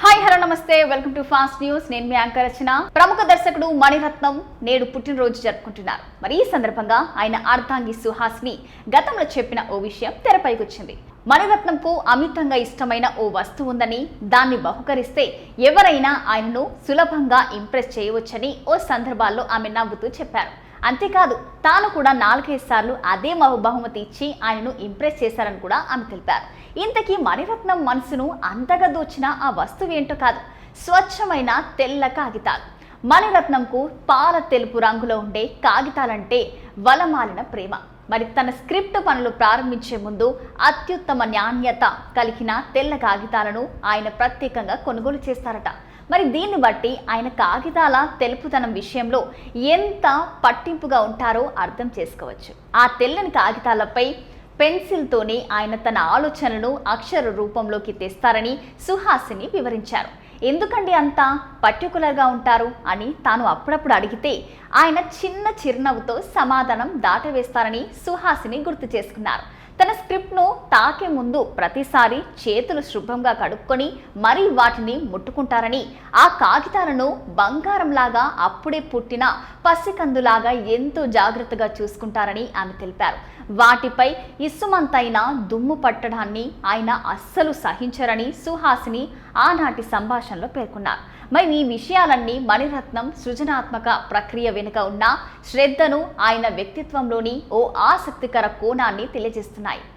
Hi hello నమస్తే. Welcome to fast news. నేను మీ యాంకర్ రచన. ప్రముఖ దర్శకుడు మణిరత్నం నేడు పుట్టినరోజు జరుపుకుంటున్నారు. మరి ఈ సందర్భంగా ఆయన అర్ధాంగి సుహాస్ని గతంలో చెప్పిన ఓ విషయం తెరపైకి వచ్చింది మణిరత్నంకు అమితంగా ఇష్టమైన ఓ వస్తువు ఉందని దాన్ని బహుకరిస్తే ఎవరైనా ఆయనను సులభంగా ఇంప్రెస్ చేయవచ్చని ఓ సందర్భాల్లో ఆమె నవ్వుతూ చెప్పారు. అంతేకాదు తాను కూడా నాలుగైదు సార్లు అదే బహుమతి ఇచ్చి ఆయనను ఇంప్రెస్ చేశారని కూడా ఆమె తెలిపారు. ఇంతకీ మణిరత్నం మనసును అంతగా దోచిన ఆ వస్తువు ఏంటో కాదు స్వచ్ఛమైన తెల్ల కాగితాలు. మణిరత్నంకు పాల తెలుపు రంగులో ఉండే కాగితాలంటే వలమాలిన ప్రేమ. మరి తన స్క్రిప్ట్ పనులు ప్రారంభించే ముందు అత్యుత్తమ నాణ్యత కలిగిన తెల్ల కాగితాలను ఆయన ప్రత్యేకంగా కొనుగోలు చేస్తారట. మరి దీన్ని బట్టి ఆయన కాగితాల తెలుపుతనం విషయంలో ఎంత పట్టింపుగా ఉంటారో అర్థం చేసుకోవచ్చు. ఆ తెల్లని కాగితాలపై పెన్సిల్తోనే ఆయన తన ఆలోచనను అక్షర రూపంలోకి తెస్తారని సుహాసిని వివరించారు. ఎందుకండి అంత పర్టికులర్గా ఉంటారు అని తాను అప్పుడప్పుడు అడిగితే ఆయన చిన్న చిరునవ్వుతో సమాధానం దాటవేస్తారని సుహాసిని గుర్తు చేసుకున్నారు. తన స్క్రిప్ట్ను తాకే ముందు ప్రతిసారి చేతులు శుభ్రంగా కడుక్కొని మరీ వాటిని ముట్టుకుంటారని ఆ కాగితాలను బంగారంలాగా అప్పుడే పుట్టిన పసికందులాగా ఎంతో జాగ్రత్తగా చూసుకుంటారని ఆమె తెలిపారు. వాటిపై ఇసుమంతైన దుమ్ము పట్టడాన్ని ఆయన అస్సలు సహించరని సుహాసిని ఆనాటి సంభాషణ సంభాషణలో పేర్కొన్నారు మరి ఈ విషయాలన్నీ మణిరత్నం సృజనాత్మక ప్రక్రియ వెనుక ఉన్న శ్రద్ధను ఆయన వ్యక్తిత్వంలోని ఓ ఆసక్తికర కోణాన్ని తెలియజేస్తున్నాయి.